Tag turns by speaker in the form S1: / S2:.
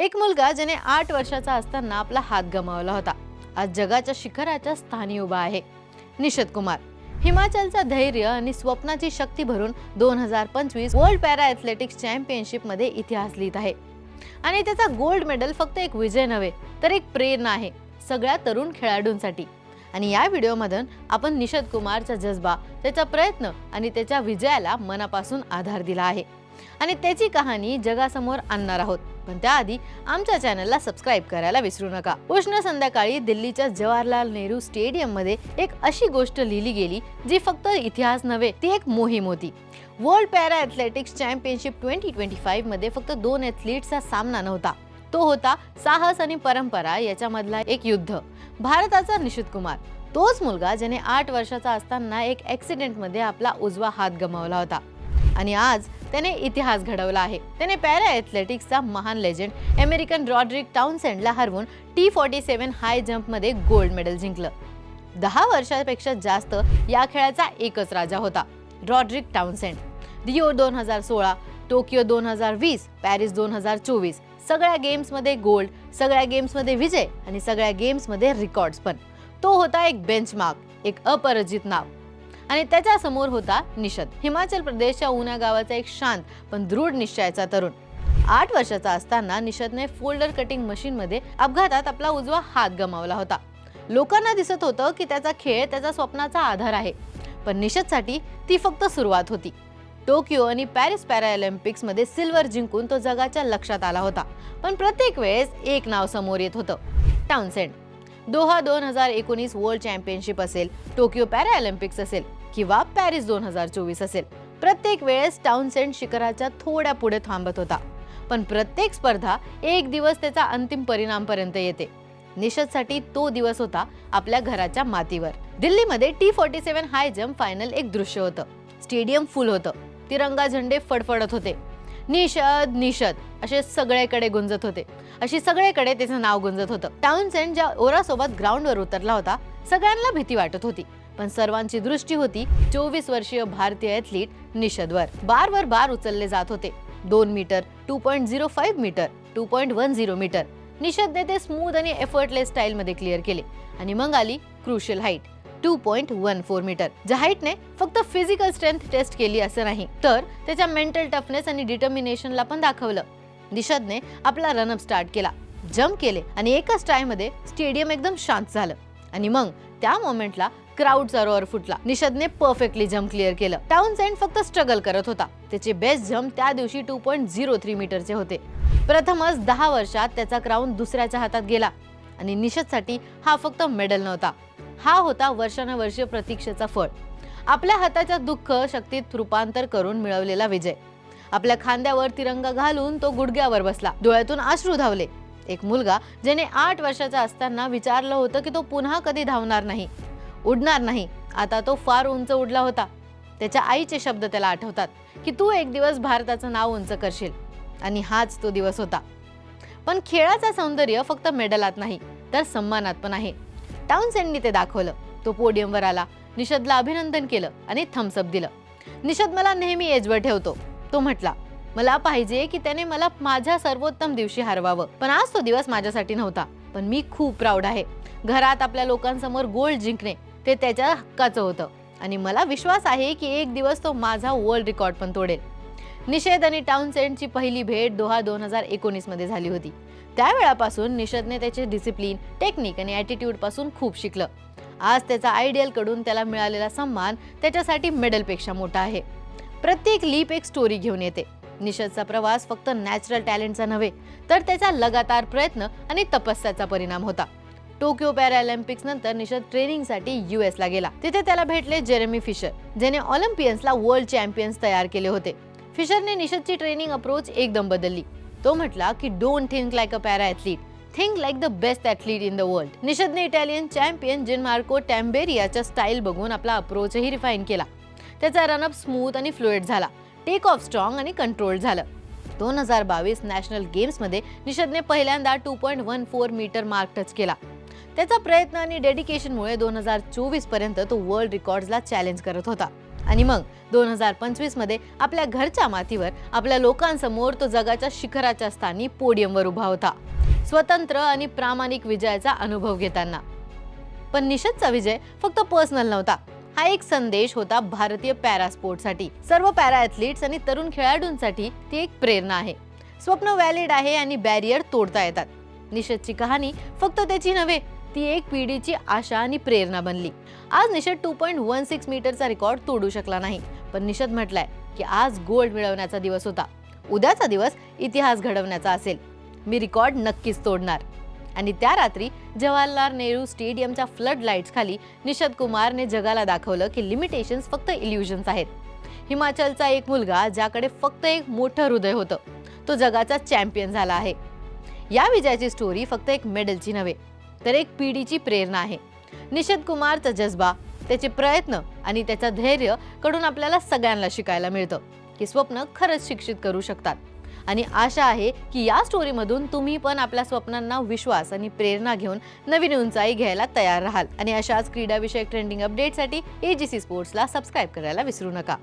S1: एक मुलगा ज्याने आठ वर्षाचा असताना आपला हात गमावला होता. आज जगाच्या शिखराच्या स्थानी उभा आहे. निषद कुमार. हिमाचलचा धैर्य आणि स्वप्नाची शक्ती भरून दोन हजार पंचवीस वर्ल्ड पॅरा ॲथलेटिक्स चॅम्पियनशिपमध्ये इतिहास लिहित आहे. आणि त्याचा गोल्ड मेडल फक्त एक विजय नव्हे तर एक प्रेरणा आहे सगळ्या तरुण खेळाडूंसाठी. आणि या व्हिडिओमधून आपण निषद कुमारचा जज्बा त्याचा प्रयत्न आणि त्याच्या विजयाला मनापासून आधार दिला आहे. आणि त्याची कहाणी जगासमोर आणणार आहोत. पण त्याआधी आमच्या चॅनलला सबस्क्राईब करायला विसरू नका. उष्ण संध्याकाळी दिल्लीच्या जवाहरलाल नेहरू स्टेडियममध्ये एक अशी गोष्ट लिहिली गेली जी फक्त इतिहास नव्हे ती एक मोहीम होती. World para athletics championship twenty twenty फाईव्हमध्ये फक्त दोन ॲथलीट्सचा सामना नव्हता. तो होता साहस आणि परंपरा याच्यामधला एक युद्ध. भारताचा निशित कुमार. तोच मुलगा ज्याने आठ वर्षाचा असताना एक ॲक्सिडेंटमध्ये आपला उजवा हात गमावला होता. आणि आज त्याने इतिहास घडवला आहे. त्याने पॅरा ॲथलेटिक्सचा महान लेजंड अमेरिकन रॉड्रिक टाउनसेंडला हरवून टी फॉर्टी सेवन हाय जम्पमध्ये गोल्ड मेडल जिंकलं. दहा वर्षापेक्षा जास्त या खेळाचा एकच राजा होता रॉड्रिक टाउनसेंड रिओ दोन हजार सोळा टोकियो दोन हजार वीस पॅरिस दोन हजार चोवीस सगळ्या गेम्समध्ये गोल्ड सगळ्या गेम्समध्ये विजय आणि सगळ्या गेम्समध्ये रेकॉर्ड्स पण. तो होता एक बेंचमार्क एक अपराजित नाव. आणि त्याच्यासमोर होता निषद. हिमाचल प्रदेशच्या उना गावाचा एक शांत पण दृढ निश्चयाचा तरुण. आठ वर्षाचा असताना निषदने फोल्डर कटिंग मशीनमध्ये अपघातात आपला उजवा हात गमावला होता. लोकांना दिसत होतं की त्याचा खेळ त्याचा स्वप्नाचा आधार आहे. पण निषदसाठी ती फक्त सुरुवात होती. टोकियो आणि पॅरिस पॅरालिम्पिक्समध्ये सिल्वर जिंकून तो जगाच्या लक्षात आला होता. पण प्रत्येक वेळेस एक नाव समोर येत होतं. टाउनसेंड दोहा दोन हजार एकोणीस वर्ल्ड चॅम्पियनशिप असेल टोकियो पॅरालिम्पिक्स असेल. किंवा पॅरिस दोन हजार चोवीस असेल. प्रत्येक वेळेस टाउनसेंड शिखराच्या थोड्या पुढे थांबत होता. पण प्रत्येक स्पर्धा एक दिवस त्याचा अंतिम परिणामपर्यंत येते. निषदसाठी तो दिवस होता आपल्या घराच्या मातीवर. दिल्लीमध्ये T forty seven high jump final एक दृश्य होतं. स्टेडियम फुल होतं. तिरंगा झेंडे फडफडत होते. निषद निषद असे सगळीकडे गुंजत होते. अशी सगळीकडे त्याचं नाव गुंजत होतं. टाउनसेंड ज्या ओरासोबत ग्राउंडवर उतरला होता सगळ्यांना भीती वाटत होती. पण सर्वांची दृष्टी होती चोवीस वर्षीय भारतीय ॲथलीट निषदवर. बारवर बार उचलले जात होते. दोन metre two point zero five metre two point one zero metre. निषदने ते स्मूथ आणि एफर्टलेस स्टाईलमध्ये क्लिअर केले. आणि मग आली crucial height two point one four metre. ज्या हाईटने फक्त फिजिकल स्ट्रेंथ टेस्ट केली असं नाही तर त्याच्या मेंटल टफनेस आणि डिटर्मिनेशनला पण दाखवलं. निषदने आपला रनअप स्टार्ट केला. जम्प केले आणि एकाच ट्रायमध्ये स्टेडियम एकदम शांत झालं. आणि मग त्या मोमेंटला क्राऊडचा रोअर फुटला निषदने परफेक्टली जम्प क्लिअर केलं. टाउन सेंट फक्त स्ट्रगल करत होता. त्याचे बेस्ट जम्प त्या दिवशी टू पॉईंट झिरो थ्री मीटरचे होते. प्रथमच दहा वर्षात त्याचा क्राऊन दुसऱ्याच्या हातात गेला. आणि निषदसाठी हा फक्त मेडल नव्हता. हा होता वर्षानुवर्ष प्रतीक्षेचा फळ. आपल्या हाताच्या दुःख शक्तीत रूपांतर करून मिळवलेला विजय. आपल्या खांद्यावर तिरंगा घालून तो गुडघ्यावर बसला. डोळ्यातून अश्रू धावले. एक मुलगा ज्याने आठ वर्षाचा असताना विचारलं होतं की तो पुन्हा कधी धावणार नाही. उडणार नाही. आता तो फार उंच उडला होता. त्याच्या आईचे शब्द त्याला आठवतात की तू एक दिवस भारताचं नाव उंच करशील. आणि हाच तो दिवस होता. पण खेळाचा सौंदर्य फक्त मेडलात नाही तर सन्मानात पण आहे. टाउनसेंडनी ते दाखवलं. तो पोडियमवर आला. निषदला अभिनंदन केलं आणि थम्सअप दिलं. निषद मला नेहमी एजवर ठेवतो. तो म्हटला मला पाहिजे की त्याने मला माझ्या सर्वोत्तम दिवशी हरवावं. पण आज तो दिवस माझ्यासाठी नव्हता. पण मी खूप प्राऊड आहे. घरात आपल्या लोकांसमोर गोल्ड जिंकणे ते त्याच्या हक्काचं होतं. आणि मला विश्वास आहे की एक दिवस तो माझा वर्ल्ड रेकॉर्ड पण तोडेल. निषेध आणि टाउनसेंडची पहिली भेट दोहा दोन हजार एकोणीसमध्ये झाली होती. त्यावेळापासून निषदने त्याचे डिसिप्लिन टेक्निक आणि ॲटिट्यूडपासून खूप शिकलं. आज त्याचा आयडियलकडून त्याला मिळालेला सन्मान त्याच्यासाठी मेडलपेक्षा मोठा आहे. प्रत्येक लीप एक स्टोरी घेऊन येते. निषदचा प्रवास फक्त नॅचरल टॅलेंटचा नव्हे तर त्याचा लगातार प्रयत्न आणि तपस्याचा परिणाम होता. टोकियो पॅरालिम्पिक्स नंतर निषद ट्रेनिंगसाठी यू ला गेला. तिथे त्याला भेटले जेरेमी फिशर ज्याने ऑलिम्पियन्सला वर्ल्ड चॅम्पियन्स तयार केले होते. फिशरने निषदची ट्रेनिंग अप्रोच एकदम बदलली. तो म्हटला की don't think like a para athlete think like the best athlete in the world निषदने Italian champion Gian Marco टॅम्बेरियाच्या स्टाईल बघून आपला अप्रोचही रिफाईन केला. त्याचा रनअप स्मूथ आणि फ्लुएट झाला. टेक ऑफ स्ट्रॉंग आणि कंट्रोल झालं. दोन हजार बावीस नॅशनल गेम्समध्ये निषदने पहिल्यांदा two point one four metre mark touch केला. त्याचा प्रयत्न आणि डेडिकेशनमुळे दोन हजार चोवीसपर्यंत तो वर्ल्ड रेकॉर्ड्सला चॅलेंज करत होता. आणि मग दोन हजार पंचवीसमध्ये आपल्या घरच्या मातीवर आपल्या लोकांसमोर तो जगाच्या शिखराच्या स्थानी पोडियमवर उभा होता. स्वतंत्र आणि प्रामाणिक विजयाचा अनुभव घेताना. पण निषदचा विजय फक्त पर्सनल नव्हता. हा एक संदेश होता भारतीय पॅरा स्पोर्टसाठी सर्व पॅरा ॲथलीट्स आणि तरुण खेळाडूंसाठी ती एक प्रेरणा आहे. स्वप्न व्हॅलिड आहे आणि बॅरियर तोडता येतात. निषदची कहाणी फक्त त्याची नव्हे ती एक पिढीची आशा आणि प्रेरणा बनली. आज Nishad two point one six मीटरचा रेकॉर्ड तोडू शकला नाही. पण निषद म्हटलाय की आज गोल्ड मिळवण्याचा दिवस होता. उद्याचा दिवस इतिहास घडवण्याचा असेल. मी रेकॉर्ड नक्कीच तोडणार. आणि त्या रात्री जवाहरलाल नेहरू स्टेडियमच्या फ्लड लाईट्स खाली निषद कुमारने जगाला दाखवलं की लिमिटेशन्स फक्त इल्युजन्स आहेत. हिमाचलचा एक मुलगा ज्याकडे फक्त एक मोठं हृदय होतं तो जगाचा चॅम्पियन झाला आहे. या विजयाची स्टोरी फक्त एक मेडलची नव्हे तर एक पिढीची प्रेरणा आहे. निषद कुमारचा जज्बा त्याचे प्रयत्न आणि त्याचं धैर्यकडून आपल्याला सगळ्यांना शिकायला मिळतं की स्वप्न खरंच शिक्षित करू शकतात. आणि आशा आहे की या स्टोरीमधून तुम्ही पण आपल्या स्वप्नांना विश्वास आणि प्रेरणा घेऊन नवीन उंचाई घ्यायला तयार राहाल. आणि अशाच क्रीडाविषयक ट्रेंडिंग अपडेटसाठी ए जी सी स्पोर्ट्सला सबस्क्राईब करायला विसरू नका.